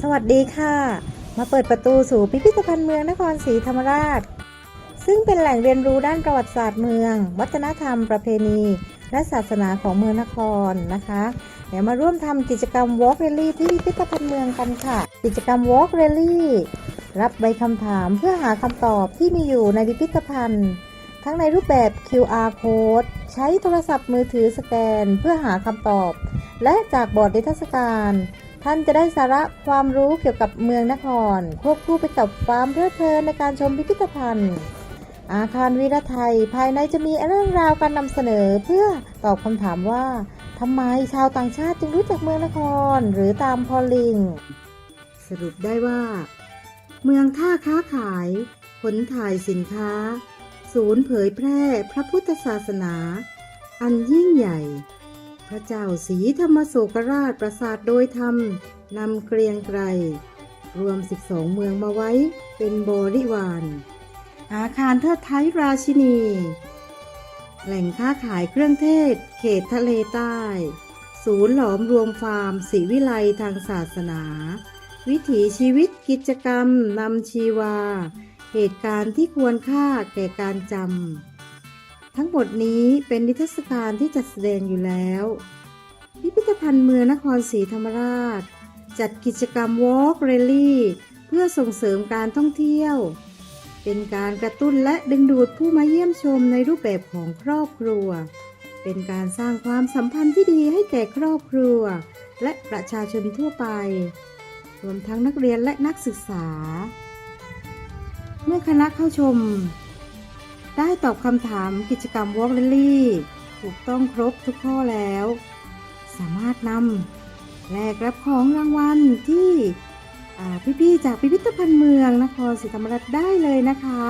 สวัสดีค่ะ มาเปิดประตูสู่พิพิธภัณฑ์เมืองนครศรีธรรมราช ซึ่งเป็นแหล่งเรียนรู้ด้านประวัติศาสตร์เมือง วัฒนธรรมประเพณี และศาสนาของเมืองนครนะคะ เดี๋ยวมาร่วมทำกิจกรรม Walk Rally ที่พิพิธภัณฑ์เมืองกันค่ะ กิจกรรม Walk Rally รับใบคำถามเพื่อหาคำตอบที่มีอยู่ในพิพิธภัณฑ์ ทั้งในรูปแบบ QR code ใช้โทรศัพท์มือถือสแกนเพื่อหาคำตอบ และจากบอร์ดนิทรรศการ ท่านจะได้สาระความรู้เกี่ยวกับเมืองนคร ควบคู่ไปกับความเพลิดเพลินในการชมพิพิธภัณฑ์ อาคารวีรไทยภายในจะมีเรื่องราวการนำเสนอเพื่อตอบคำถามว่าทำไมชาวต่างชาติจึงรู้จักเมืองนครหรือตามพอลลิง สรุปได้ว่า เมืองท่าค้าขายขนถ่ายสินค้า ศูนย์เผยแพร่พระพุทธศาสนา อันยิ่งใหญ่ พระเจ้าศรีธรรมโศกราชประสาทโดยธรรมนำเกรียงไกรรวม 12 เมืองมาไว้เป็นบริวาร อาคารเทิดไทยราชินี แหล่งค้าขายเครื่องเทศ เขตทะเลใต้ ศูนย์หลอมรวมฟาร์มศิวิไลทางศาสนา วิถีชีวิตกิจกรรมนำชีวา เหตุการณ์ที่ควรค่าแก่การจำ ทั้งหมดนี้เป็นนิทรรศการที่จัดแสดงอยู่แล้ว พิพิธภัณฑ์เมืองนครศรีธรรมราช จัดกิจกรรม Walk Rally เพื่อส่งเสริมการท่องเที่ยว เป็นการกระตุ้นและดึงดูดผู้มาเยี่ยมชมในรูปแบบของครอบครัว เป็นการสร้างความสัมพันธ์ที่ดีให้แก่ครอบครัว และประชาชนทั่วไป รวมทั้งนักเรียนและนักศึกษา เมื่อคณะเข้าชม ได้ตอบคำถามกิจกรรมวอล์กเลลี่ถูกต้องครบทุกข้อแล้ว สามารถนำแลกรับของรางวัลที่พี่ๆจากพิพิธภัณฑ์เมืองนครศรีธรรมราชได้เลยนะคะ